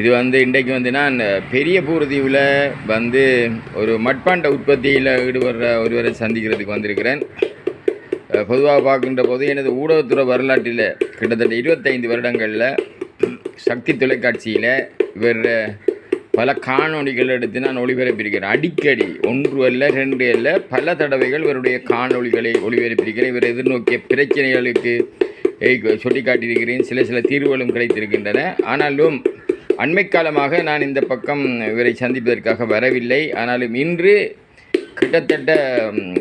இது வந்து இன்றைக்கு வந்து நான் பெரிய பூர்தீவில் வந்து ஒரு மட்பாண்ட உற்பத்தியில் ஈடுபடுற ஒருவரை சந்திக்கிறதுக்கு வந்திருக்கிறேன். பொதுவாக பார்க்கின்ற போது எனது ஊடகத்துறை வரலாற்றில் கிட்டத்தட்ட இருபத்தைந்து வருடங்களில் சக்தி தொலைக்காட்சியில் இவர் பல காணொளிகள் எடுத்து நான் ஒளிபரப்பியிருக்கிறேன். அடிக்கடி ஒன்று அல்ல ரெண்டு அல்ல பல தடவைகள் இவருடைய காணொளிகளை ஒளிபரப்பியிருக்கிறேன். இவர் எதிர்நோக்கிய பிரச்சனைகளுக்கு சுட்டி காட்டியிருக்கிறேன் சில சில தீர்வுகளும் கிடைத்திருக்கின்றன. ஆனாலும் அண்மை காலமாக நான் இந்த பக்கம் இவரை சந்திப்பதற்காக வரவில்லை. ஆனாலும் இன்று கிட்டத்தட்ட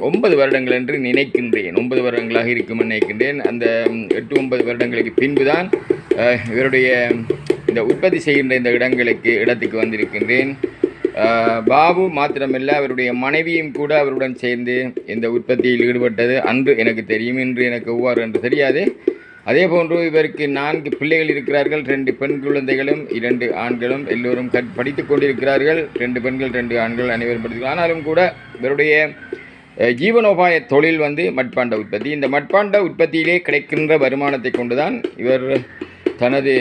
ஒன்பது வருடங்கள் என்று நினைக்கின்றேன். ஒன்பது வருடங்களாக இருக்கும் நினைக்கின்றேன். அந்த எட்டு ஒன்பது வருடங்களுக்கு பின்புதான் இவருடைய இந்த உற்பத்தி செய்கின்ற இந்த இடங்களுக்கு இடத்துக்கு வந்திருக்கின்றேன். பாபு மாத்திரமல்ல அவருடைய மனைவியும் கூட அவருடன் சேர்ந்து இந்த உற்பத்தியில் ஈடுபட்டது. அன்று எனக்கு தெரியும் இன்று எனக்கு ஒவ்வொரு என்று தெரியாது. அதே போன்று இவருக்கு நான்கு பிள்ளைகள் இருக்கிறார்கள் ரெண்டு பெண் குழந்தைகளும் இரண்டு ஆண்களும் எல்லோரும் கட் படித்து கொண்டிருக்கிறார்கள். ரெண்டு பெண்கள் ரெண்டு ஆண்கள் அனைவரும் படித்து ஆனாலும் கூட இவருடைய ஜீவனோபாய தொழில் வந்து மட்பாண்ட உற்பத்தி. இந்த மட்பாண்ட உற்பத்தியிலே கிடைக்கின்ற வருமானத்தை கொண்டுதான் இவர் தனது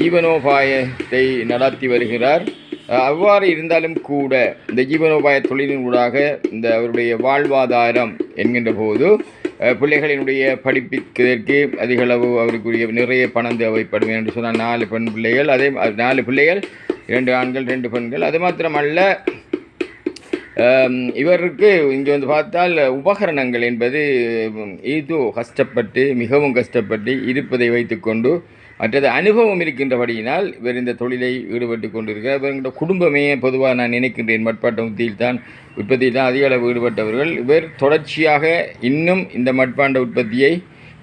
ஜீவனோபாயத்தை நடத்தி வருகிறார். அவ்வாறு இருந்தாலும் கூட இந்த ஜீவனோபாய தொழிலின் ஊடாக இந்த அவருடைய வாழ்வாதாரம் என்கின்ற போது பிள்ளைகளினுடைய படிப்பிற்கு அதிகளவு அவருக்குரிய நிறைய பணம் தேவைப்படும் என்று சொன்னால் நாலு பெண் பிள்ளைகள் அதே நாலு பிள்ளைகள் இரண்டு ஆண்கள் ரெண்டு பெண்கள். அது மாத்திரமல்ல இவருக்கு இங்கே வந்து பார்த்தால் உபகரணங்கள் என்பது உம், ஏதோ கஷ்டப்பட்டு மிகவும் கஷ்டப்பட்டு இருப்பதை வைத்துக்கொண்டு மற்றது அனுபவம் இருக்கின்றபடியினால் இவர் இந்த தொழிலை ஈடுபட்டு கொண்டிருக்கிறார். இவருடைய குடும்பமே பொதுவாக நான் நினைக்கின்றேன். மட்பாண்ட உத்தியில் தான் உற்பத்தியில் தான் அதிக அளவு ஈடுபட்டவர்கள். இவர் தொடர்ச்சியாக இன்னும் இந்த மட்பாண்ட உற்பத்தியை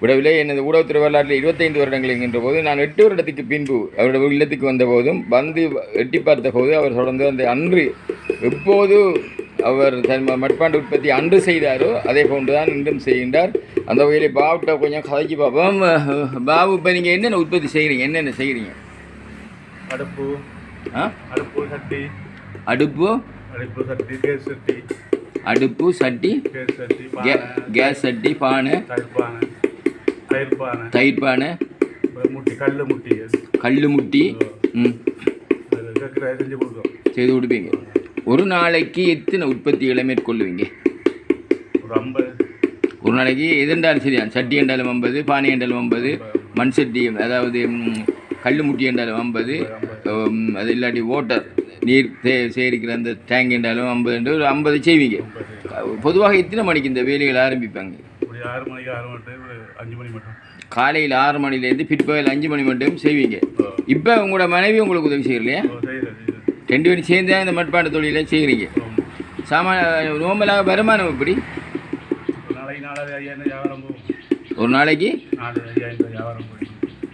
விடவில்லை. எனது ஊடகத்துறை வரலாற்றில் இருபத்தைந்து வருடங்கள் என்கின்ற போது நான் எட்டு வருடத்துக்கு பின்பு அவருடைய இல்லத்துக்கு வந்த போதும் வந்து எட்டி பார்த்த போது அவர் தொடர்ந்து அந்த அன்று எப்போது அவர் தன் மட்பாண்ட உற்பத்தி அன்று செய்தாரோ அதே போன்று தான் இன்றும் செய்கின்றார். அந்த வகையில் பாபுட்ட கொஞ்சம் கதைக்கு பார்ப்போம். பாபு இப்போ நீங்கள் என்னென்ன உற்பத்தி செய்கிறீங்க? என்னென்ன செய்கிறீங்க? அடுப்பு ஆ? அடுப்பு சட்டி. அடுப்பு? அடுப்பு சட்டி கேஸ் சட்டி. அடுப்பு சட்டி? கேஸ் சட்டி பானை. தயிர் பானை. தயிர் பானை. முட்டி கல் முட்டி. கல் முட்டி. ம். செய்து கொடுப்பீங்க. ஒரு நாளைக்கு எத்தனை உற்பத்திகளை மேற்கொள்ளுவீங்க? ஒரு ஐம்பது. ஒரு நாளைக்கு எதுண்டாலும் சரிதான் சட்டி என்றாலும் ஐம்பது பானை என்றாலும் ஐம்பது மண் சட்டி அதாவது கல் முட்டி என்றாலும் ஐம்பது அது இல்லாட்டி ஓட்டர் நீர் சே சேரிக்கிற அந்த டேங்க் என்றாலும் ஐம்பது என்று ஒரு ஐம்பது செய்வீங்க. பொதுவாக எத்தனை மணிக்கு இந்த வேலைகள் ஆரம்பிப்பாங்க? ஆறு மணிக்கு ஆறு மணி அஞ்சு மணி மட்டும். காலையில் ஆறு மணிலேருந்து பிற்பகல் அஞ்சு மணி மட்டும் செய்வீங்க. இப்போ உங்களோட மனைவி உங்களுக்கு உதவி செய்யலையா? ரெண்டு பேரும் சேர்ந்து தான் இந்த மட்பாண்ட தொழிலை செய்கிறீங்க சாமான நோம்பலாக வருமானம் எப்படி? ஒரு நாளைக்கு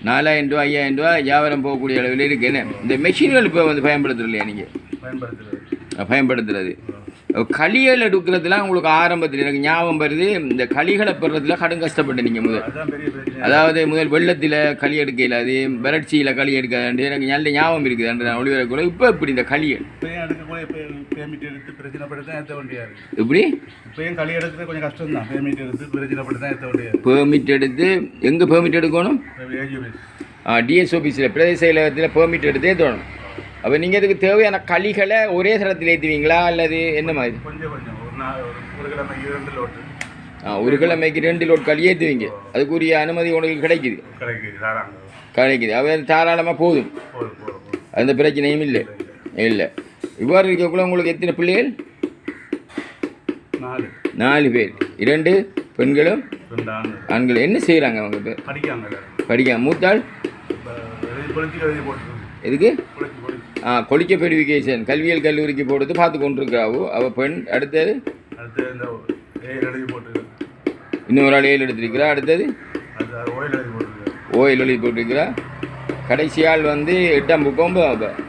நாலாயிரம் ரூபா ஐயாயிரம் ரூபா வியாபாரம் போகக்கூடிய அளவில் இருக்கு என்ன? இந்த மெஷின்கள் இப்போ வந்து பயன்படுத்துறது இல்லையா நீங்கள் பயன்படுத்துறது. பயன்படுத்துறது. களிகள் எடுக்கிறதுலாம் உங்களுக்கு ஆரம்பத்தில் எனக்கு ஞாபகம் வருது. இந்த களிகளை பெறதுல கடும் கஷ்டப்பட்டு நீங்கள் முதல். அதாவது முதல் வெள்ளத்தில் களி எடுக்க இல்லாது வறட்சியில் களி எடுக்காது எனக்கு நல்ல ஞாபகம் இருக்குது. அன்று நான் ஒளிவரக்கூட இப்போ இப்படி இந்த களிகள் வேண்டியாது பெர்மிட் எடுத்து எங்கே பெர்மிட் எடுக்கணும்? டிஎஸ் ஆஃபீஸில் பிரதேச செயலகத்தில் பெர்மிட் எடுத்தே தோணும். அப்போ நீங்கள் இதுக்கு தேவையான களிகளை ஒரே தரத்தில் ஏற்றுவீங்களா அல்லது என்ன மாதிரி? கொஞ்சம் கொஞ்சம். ஒரு நாள் ஒரு ஒரு கிழமைக்கு ரெண்டு லோட்டு. ஆ ஒரு கிழமைக்கு ரெண்டு லோட் களி ஏற்றுவீங்க அதுக்குரிய அனுமதி உங்களுக்கு கிடைக்குது? கிடைக்குது அவர் தாராளமாக போதும். அந்த பிரச்சனையும் இல்லை. இல்லை இவ்வாறு இருக்கக்குள்ள உங்களுக்கு எத்தனை பிள்ளைகள்? நாலு. நாலு பேர். இரண்டு பெண்களும் ஆண்கள் என்ன செய்கிறாங்க அவங்க இப்போ? படிக்காங்க மூத்தாள்? எதுக்கு? கொலிக்க பெரிவிகேஷன் கல்வியல் கல்லூரிக்கு போடுறது பார்த்து கொண்டிருக்காவோ அவள் பெண் அடுத்தது? இன்னொரு ஆள் ஏழு எடுத்திருக்கிறா அடுத்தது? ஓயில் எழுதி போட்டிருக்கிறா. கடைசி ஆள் வந்து எட்டாம் புக்கு ஒன்பதாம்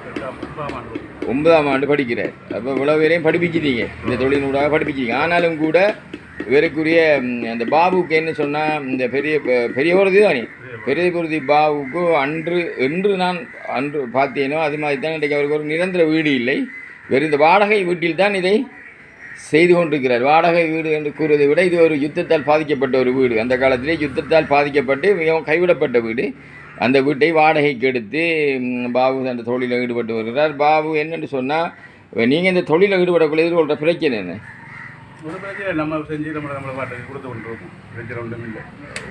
ஒன்பதாம் ஆண்டு படிக்கிறார். அப்போ இவ்வளோ பேரையும் படிப்பிச்சிட்டீங்க. இந்த தொழில்நூடாக படிப்பிச்சிங்க ஆனாலும் கூட இவருக்குரிய அந்த பாபுக்கு என்ன சொன்னால் இந்த பெரிய பெரிய பெரியவரது தானே? பெரியபுரதி பாபுக்கு அன்று என்று நான் அன்று பார்த்தேனோ அது மாதிரி தான் இன்றைக்கு அவருக்கு ஒரு நிரந்தர வீடு இல்லை. வெறும் இந்த வாடகை வீட்டில் தான் இதை செய்து கொண்டிருக்கிறார். வாடகை வீடு என்று கூறுவதை விட இது ஒரு யுத்தத்தால் பாதிக்கப்பட்ட ஒரு வீடு. அந்த காலத்திலே யுத்தத்தால் பாதிக்கப்பட்டு மிகவும் கைவிடப்பட்ட வீடு. அந்த வீட்டை வாடகைக்கு எடுத்து பாபு அந்த தொழிலில் ஈடுபட்டு வருகிறார். பாபு என்னென்னு சொன்னால் நீங்கள் இந்த தொழிலில் ஈடுபடக்கூடிய எதிர்கொள்கிற பிரச்சனை என்ன? ஒரு பிரச்சனை. நம்ம செஞ்சு நம்ம நம்மளை பாட்டுக்கு கொடுத்து கொண்டு இருக்கோம் பிரச்சனை ஒன்றும் இல்லை.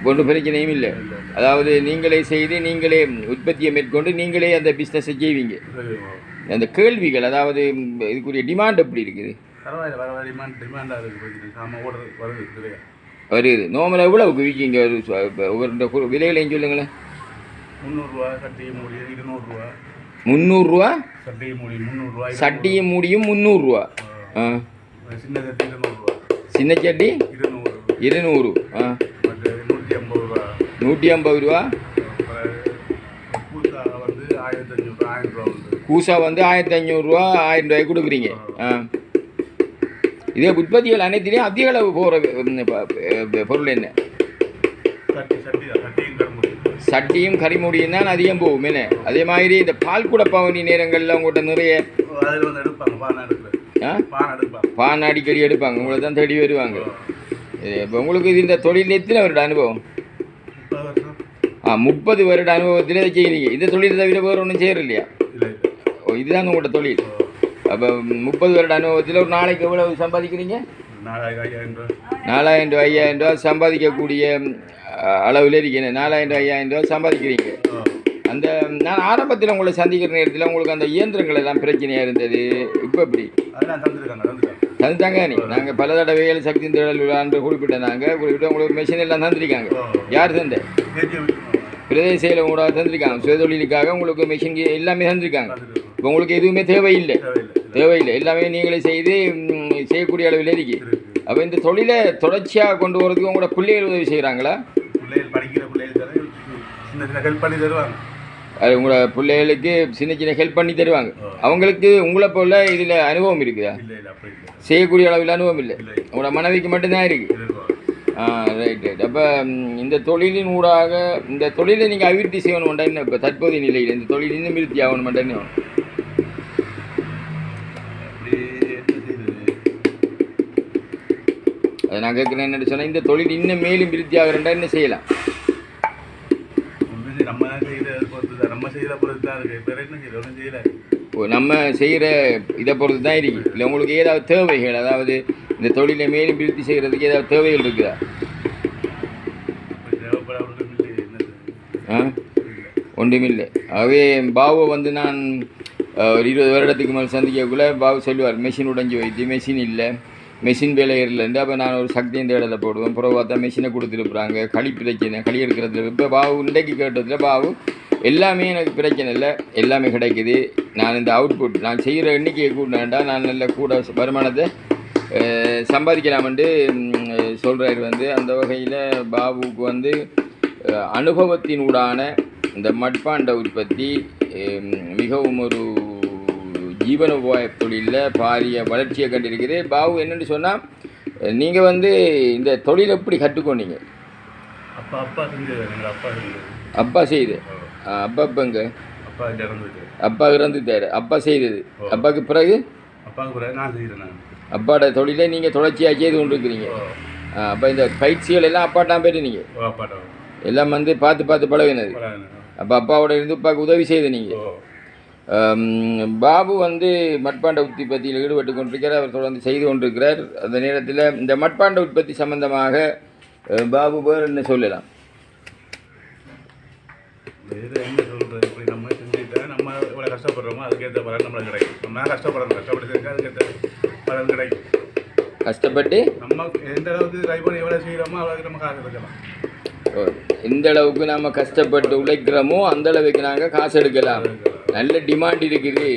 ஒன்றும் பிரச்சனையும் இல்லை. அதாவது நீங்களே செய்து நீங்களே உற்பத்தியை மேற்கொண்டு நீங்களே அந்த பிஸ்னஸை செய்வீங்க. அந்த கேள்விகள் அதாவது இதுக்குரிய டிமாண்ட் எப்படி இருக்குது? பரவாயில்ல வர டிமாண்ட் டிமாண்டாக இருக்குது சாமான் ஓடுறது வருது இல்லையா வருது. நார்மலாக எவ்வளவுக்கு விற்கிங்க? ஒவ்வொரு விலைகளையும் சொல்லுங்களேன். முந்நூறுரூவா சட்டி மூடி இருநூறுரூவா. முந்நூறுரூவா? சட்டி மூடி முந்நூறுரூவா சட்டியும் மூடியும் முந்நூறுரூவா. ஆ. சின்ன சட்டி இருநூறுவா சின்ன சட்டி? இருநூறு. இருநூறு ஆ. நூற்றி ஐம்பது ரூபா. நூற்றி ஐம்பது ரூபா வந்து ஆயிரத்தி ஆயிரம் ரூபா கூசா வந்து ஆயிரத்தி ஐநூறுரூவா ஆயிரம் ரூபாய்க்கு கொடுக்குறீங்க. ஆ. இதே உற்பத்திகள் அனைத்திலையும் அதிக அளவு போகிற பொருள் என்ன? சட்டியும் சட்டியும் கறிமுடியும் தான் அதிகம் போகும் என்ன? அதே மாதிரி இந்த பால் கூட பவனி நேரங்களில் உங்கள்கிட்ட நிறைய எடுப்பாங்க. பானை அடிக்கடி எடுப்பாங்க. உங்களை தான் தேடி வருவாங்க. இப்போ உங்களுக்கு இது இந்த தொழில் எத்தனை வருட அனுபவம்? ஆ முப்பது வருட அனுபவத்தில் இதை செய்கிறீங்க. இந்த தொழில் தவிர வேறு ஒன்றும் செய்யற இல்லையா இல்லை இல்லை. ஓ இதுதான் உங்களோட தொழில். அப்போ முப்பது வருட அனுபவத்தில் ஒரு நாளைக்கு எவ்வளவு சம்பாதிக்கிறீங்க? நாலாயிரம் ரூபா ரூபாய். ஐயாயிரம் ரூபா சம்பாதிக்கக்கூடிய அளவில் இருக்கீங்க. நாலாயிரம் ரூபாய் ஐயாயிரம் ரூபா சம்பாதிக்கிறீங்க. அந்த நான் ஆரம்பத்தில் உங்களை சந்திக்கிற நேரத்தில் உங்களுக்கு அந்த இயந்திரங்கள் எல்லாம் பிரச்சனையாக இருந்தது. இப்போ எப்படி? தந்துட்டாங்க நீ. நாங்கள் பல தடவைகள் சக்தி திடல் விழான்று குறிப்பிட்ட நாங்கள் குறிப்பிட்ட உங்களுக்கு மிஷின் எல்லாம் தந்திருக்காங்க. யார் தந்த? பிரதேச செயலம் கூட தந்திருக்காங்க. சுயதொழிலுக்காக உங்களுக்கு மிஷின் எல்லாமே தந்திருக்காங்க. இப்போ உங்களுக்கு எதுவுமே தேவையில்லை. தேவையில்லை. எல்லாமே நீங்களே செய்து செய்யக்கூடிய அளவில் இருக்கு. அப்போ இந்த தொழிலை தொடர்ச்சியாக கொண்டு வரதுக்கு உங்களோட பிள்ளைகள் உதவி செய்கிறாங்களா பிள்ளைகள் படிக்கிற பிள்ளைகள் சின்ன ஹெல்ப் பண்ணி தருவாங்க. அது உங்களோட பிள்ளைகளுக்கு சின்ன சின்ன ஹெல்ப் பண்ணி தருவாங்க. அவங்களுக்கு உங்களை போல இதில் அனுபவம் இருக்குதா? செய்யக்கூடிய அளவில் அனுபவம் இல்லை. உங்களோட மனைவிக்கு மட்டும்தான் இருக்குது ஆ ரைட் ரைட் அப்போ இந்த தொழிலின் ஊடாக இந்த தொழிலை நீங்கள் அபிவிருத்தி செய்யணும்டா என்ன? இப்போ தற்போதைய நிலையில் இந்த தொழில் இன்னும் விருத்தி ஆகணும்டா என்ன? என்ன அதை நான் கேட்குறேன் என்னன்னு சொன்னால் இந்த தொழில் இன்னும் மேலும் விருத்தி ஆகிறண்டா என்ன செய்யலாம்? நம்ம செய்கிற பொறுத்து தான் இருக்குது வேறு என்ன செய்யல ஒன்றும் செய்யலை. நம்ம செய்கிற இதை பொறுத்து தான் இருக்கு. இல்லை உங்களுக்கு ஏதாவது தேவைகள்? அதாவது இந்த தொழிலை மேலும் விருத்தி செய்கிறதுக்கு ஏதாவது தேவைகள் இருக்குதா? ஆ? ஒன்றுமில்லை ஆகவே பாபுவை வந்து நான் ஒரு இருபது வருடத்துக்கு மேல் சந்திக்கக்குள்ள பாபு சொல்லுவார் மெஷின் உடைஞ்சு வைத்து மெஷின் இல்லை. மெஷின் வேலை இல்லைண்டு அப்போ நான் ஒரு சக்தியும் தேடலை போடுவேன். பிறகு பார்த்தா மெஷினை கொடுத்துருக்குறாங்க களி பிரச்சனை களி எடுக்கிறதுல. இப்போ பாபு இன்றைக்கு கேட்டதில் பாபு எல்லாமே எனக்கு பிரச்சனை இல்லை. எல்லாமே கிடைக்குது. நான் இந்த அவுட்புட் நான் செய்கிற எண்ணிக்கையை கூட்டினேன்டா நான் நல்ல கூட வருமானத்தை அஹ், சம்பாதிக்கலாம்ன்ட்டு சொல்கிறாரு வந்து. அந்த வகையில் பாபுவுக்கு வந்து அனுபவத்தினூடான இந்த மட்பாண்ட உற்பத்தி மிகவும் ஒரு ஜீவனோபாய தொழிலில் பாரிய வளர்ச்சியை கண்டிருக்குது. பாபு என்னன்னு சொன்னால் நீங்கள் வந்து இந்த தொழிலை எப்படி கற்றுக்கொண்டீங்க? அப்பா அப்பா அப்பா செஞ்சது. அப்பா அப்பா அப்பா இறந்துட்டு அப்பா இறந்துட்டார். அப்பா செய்தது. அப்பாவுக்கு பிறகு? அப்பாவுக்கு பிறகு நான் செய்கிறேன் நான். அப்பாவோட தொழிலை நீங்கள் தொடர்ச்சியாக செய்து கொண்டிருக்கிறீங்க. அப்போ இந்த பயிற்சிகள் எல்லாம் அப்பாட்டான் போயிட்டு நீங்கள் அப்பாட்ட? எல்லாம் வந்து பார்த்து பார்த்து பழகினது. அப்போ அப்பாவோட இருந்து அப்பாவுக்கு உதவி செய்து நீங்கள் பாபு வந்து மட்பாண்ட உற்பத்தியில் ஈடுபட்டு கொண்டிருக்கிறார். அவர் தொடர்ந்து செய்து கொண்டிருக்கிறார். அந்த நேரத்தில் இந்த மட்பாண்ட உற்பத்தி சம்பந்தமாக பாபு பேர் என்ன சொல்லலாம்? வேறு என்ன சொல்கிறது இப்படி நம்ம செஞ்சுக்கிட்டா நம்ம இவ்வளோ கஷ்டப்படுறோமோ அதுக்கேற்ற பலன் நம்மளுக்கு கிடைக்கும். நம்ம கஷ்டப்படுறோம் கஷ்டப்பட்டு அதுக்கேற்ற பலன் கிடைக்கும். கஷ்டப்பட்டு? நம்ம எந்த அளவுக்கு பண்ணி எவ்வளோ செய்கிறோமோ அவ்வளோக்கு நம்ம காசு எடுக்கலாம். எந்த அளவுக்கு நம்ம கஷ்டப்பட்டு உழைக்கிறோமோ அந்த அளவுக்கு நாங்கள் காசு எடுக்கலாம். நல்ல டிமாண்ட் இருக்குது.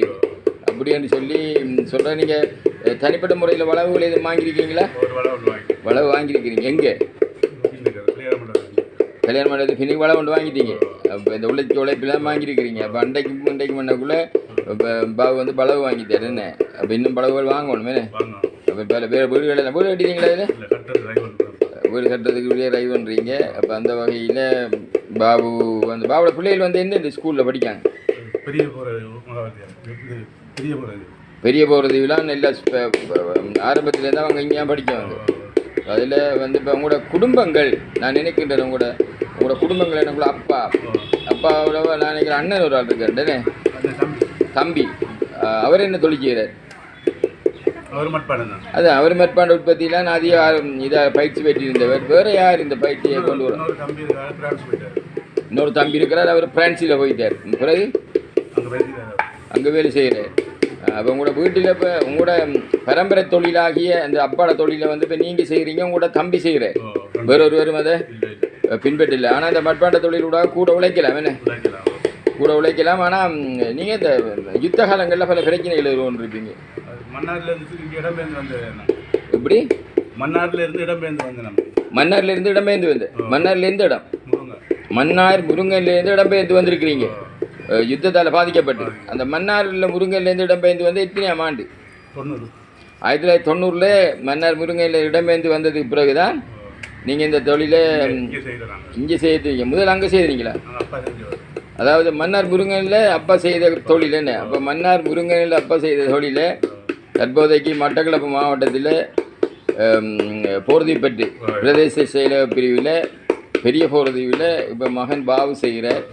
அப்படின்னு சொல்லி சொல்கிற நீங்கள் தனிப்பட்ட முறையில் வளவுகள் எதுவும் வாங்கியிருக்கீங்களா? வளவு வாங்கியிருக்கிறீங்க. எங்கே? கல்யாணம் பண்ணுறது ஃபினிக் வளவு ஒன்று வாங்கிட்டீங்க. அப்போ இந்த உழைச்சி உழைப்பெல்லாம் வாங்கியிருக்கிறீங்க. அப்போ அண்டைக்கு இன்றைக்கு பண்ணக்குள்ளே இப்போ பாபு வந்து பளவு வாங்கிட்டார் என்ன? அப்போ இன்னும் பளவுகள் வாங்கணும் அப்போ வேறு வேறு வீடு வேலை வீடு கட்டிட்டீங்களா பண்ணுறோம் வீடு கட்டுறதுக்கு வெளியே ட்ரை பண்ணுறீங்க அப்போ அந்த வகையில் பாபு வந்து பாபுட பிள்ளைகள் வந்து எந்தெந்த ஸ்கூலில் படிக்காங்க பெரிய பெரிய பெரிய போகிறதுலாம் நல்ல ஆரம்பத்துலேருந்து அவங்க இங்கேயா படிக்கவங்க அதில் வந்து இப்போ உங்களோட குடும்பங்கள் நான் நினைக்கின்றேன் உங்களோட உங்களோட குடும்பங்கள் எனக்குள்ள அப்பா. அப்பாவோட நான் நினைக்கிறேன் அண்ணன் ஒரு ஆள் இருக்காரு. அந்த தம்பி. அவர் என்ன தொழில் செய்கிறார் அவர் தான். மேற்பாண்ட உற்பத்தியில் நான் அதிக ஆர்வம் இதாக பயிற்சி பெற்று இருந்தவர் வேறு யார் இந்த பயிற்சியை கொண்டு வர? இன்னொரு தம்பி இருக்கிறார் அவர் பிரான்சில் போயிட்டார். பிறகு? அங்கே வேலை செய்கிறார் அப்போ உங்களோட வீட்டில் இப்போ உங்களோட பரம்பரை தொழிலாகிய அந்த அப்பாட தொழிலை வந்து இப்போ நீங்கள் செய்கிறீங்க உங்களோட தம்பி செய்கிறார் வேற ஒருவரும் அதை பின்பற்றில்லை ஆனால் அந்த மட்பாண்ட தொழிலோட கூட உழைக்கலாம் என்ன? கூட உழைக்கலாம். ஆனால் நீங்கள் இந்த யுத்த காலங்களில் பல பிரச்சனைகள் எதிர்கொண்டிருப்பீங்க அது மன்னார்ல இருந்து இங்கே இடம்பெயர்ந்து வந்தது எப்படி? மன்னார்ல இருந்து இடம்பெயர்ந்து வந்து நம்ம. மன்னார்லேருந்து இடம்பெயர்ந்து வந்து. மன்னார்லேருந்து இடம். மன்னார் முருங்கன்லேருந்து இடம்பெயர்ந்து வந்திருக்கிறீங்க. யுத்தத்தால் பாதிக்கப்பட்டு. அந்த மன்னாரில் முருங்கன்லேருந்து இடம்பெயர்ந்து வந்து எத்தனையாம் ஆண்டு? தொண்ணூறு. ஆயிரத்தி தொள்ளாயிரத்தி தொண்ணூறில் மன்னார் முருங்கையில் இடம்பெயர்ந்து வந்ததுக்கு பிறகு தான் நீங்கள் இந்த தொழிலை இங்கே செய்கிறாங்க முதல்ல அங்கே செஞ்சவர் அதாவது மன்னார் முருங்கனில் அப்பா செய்த தொழில் என்ன? அப்போ மன்னார் முருங்கனில் அப்பா செய்த தொழிலை தற்போதைக்கு மட்டக்களப்பு மாவட்டத்தில் போர்திப்பட்டு பிரதேச செயலக பிரிவில் பெரிய போர்தீவில் இப்போ மகன் பாபு செய்கிறார்.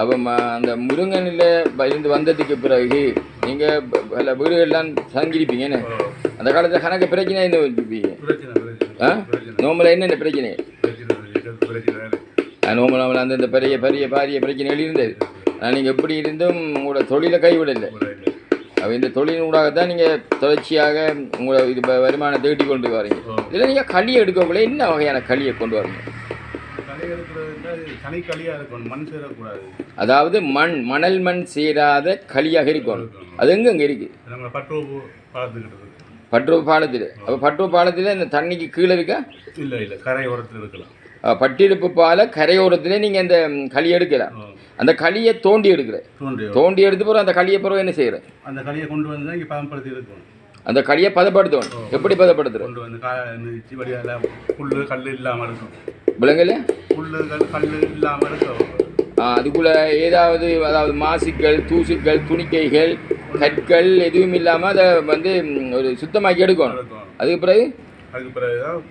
அப்போ ம அந்த முருங்கனில் இருந்து வந்ததுக்கு பிறகு நீங்கள் பல வீடுகள்லாம் தங்கியிருப்பீங்க என்ன? அந்த காலத்தில் கணக்கு பிரச்சனை பிரச்சனை ஆ? பிரச்சனை நோம்பில் என்னென்ன பிரச்சனை? நோம்பு பிரச்சனை அந்த இந்த பெரிய பெரிய பாரிய பிரச்சனைகள் இருந்தது. ஆனால் நீங்கள் எப்படி இருந்தும் உங்களோட தொழிலை கைவிடலை. அப்போ இந்த தொழிலின் தான் நீங்கள் தொடர்ச்சியாக உங்களை இது வருமானத்தை ஈட்டி கொண்டு வரீங்க. இதில் நீங்கள் களி எடுக்கக்குள்ளே என்ன வகையான களியை கொண்டு வரீங்க? களியாக அதாவது மண் மணல் மண் சேராத களியாக இருக்கணும். அது எங்கே அங்கே இருக்குது பட்டுவ பாலத்தில் அப்போ பட்டுவ பாலத்தில் இந்த தண்ணிக்கு கீழே இருக்கா? இல்லை இல்லை கரை ஓரத்தில் இருக்கலாம் பட்டிருப்பு பால கரையோரத்தில் நீங்கள் அந்த களி எடுக்கலாம். அந்த களியை தோண்டி எடுக்கிற. தோன்றி தோண்டி எடுத்து பிறகு அந்த களியை பிறகு என்ன செய்கிற அந்த களியை கொண்டு வந்து இங்கே பதப்படுத்தி இருக்கணும் அந்த களியை பதப்படுத்தணும். எப்படி பதப்படுத்துற கொண்டு வந்து வழியால் புல் கல் இல்லாமல் இருக்கும் விலங்குல புல் கல் இல்லாமல் இருக்கும் அதுக்குள்ள ஏதாவது அதாவது மாசுக்கள் தூசுக்கள் துணிக்கைகள் கற்கள் எதுவும் இல்லாமல் அதை வந்து ஒரு சுத்தமாக்கி எடுக்கணும். அதுக்கு பிறகு? அதுக்கு பிறகு தான்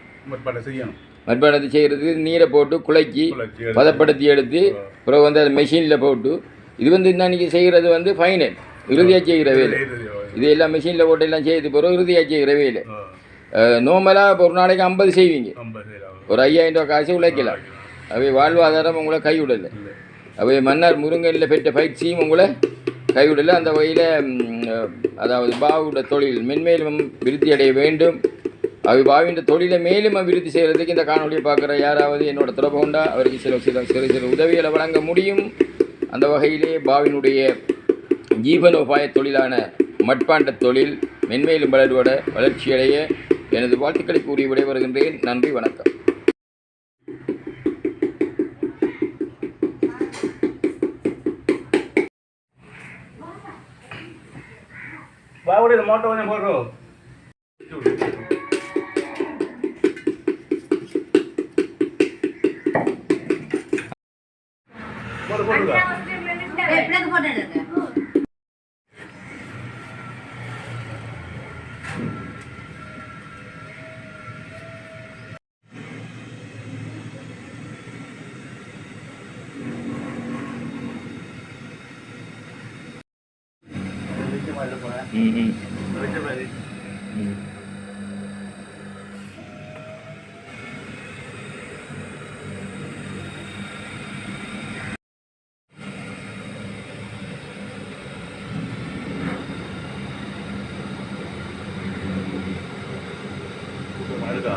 செய்யணும். மட்பாடத்தை செய்கிறதுக்கு நீரை போட்டு எடுத்து. பதப்படுத்தி எடுத்து பிறகு வந்து அதை மெஷினில் போட்டு இது வந்து இன்னைக்கு செய்கிறது வந்து ஃபைனல் இறுதியாக செய்கிற வேலை. இது எல்லாம் மெஷினில் போட்டு எல்லாம் செய்து பிறகு இறுதியாக செய்கிற வேலை. ஆ. நோமலாக ஒரு நாளைக்கு ஐம்பது செய்வீங்க. ஒரு ஐயாயிரம் ரூபா காசு உழைக்கலாம். அவை வாழ்வாதாரம் உங்களை கைவிடலை. அவை மன்னார் முருங்கனில் பெற்ற பயிற்சியும் உங்களை கைவிடலை அந்த வகையில் அதாவது பாவுட தொழில் மென்மேலும் விருத்தி அடைய வேண்டும். அவை பாவின்ற தொழிலை மேலும் அபிவிருத்தி செய்கிறதுக்கு இந்த காணொலியை பார்க்குற யாராவது என்னோட தொடர்பு உண்டா அவருக்கு சில சில சிறு சிறு உதவிகளை வழங்க முடியும். அந்த வகையிலே பாவினுடைய ஜீவனோபாய தொழிலான மட்பாண்ட தொழில் மென்மேலும் வளர்வட வளர்ச்சியடைய எனது வாழ்த்துக்களை கூறி விடைபெறுகின்றேன். நன்றி வணக்கம். பாவுடைய மோட்டோ கொஞ்சம் போடுறோம் മാറുക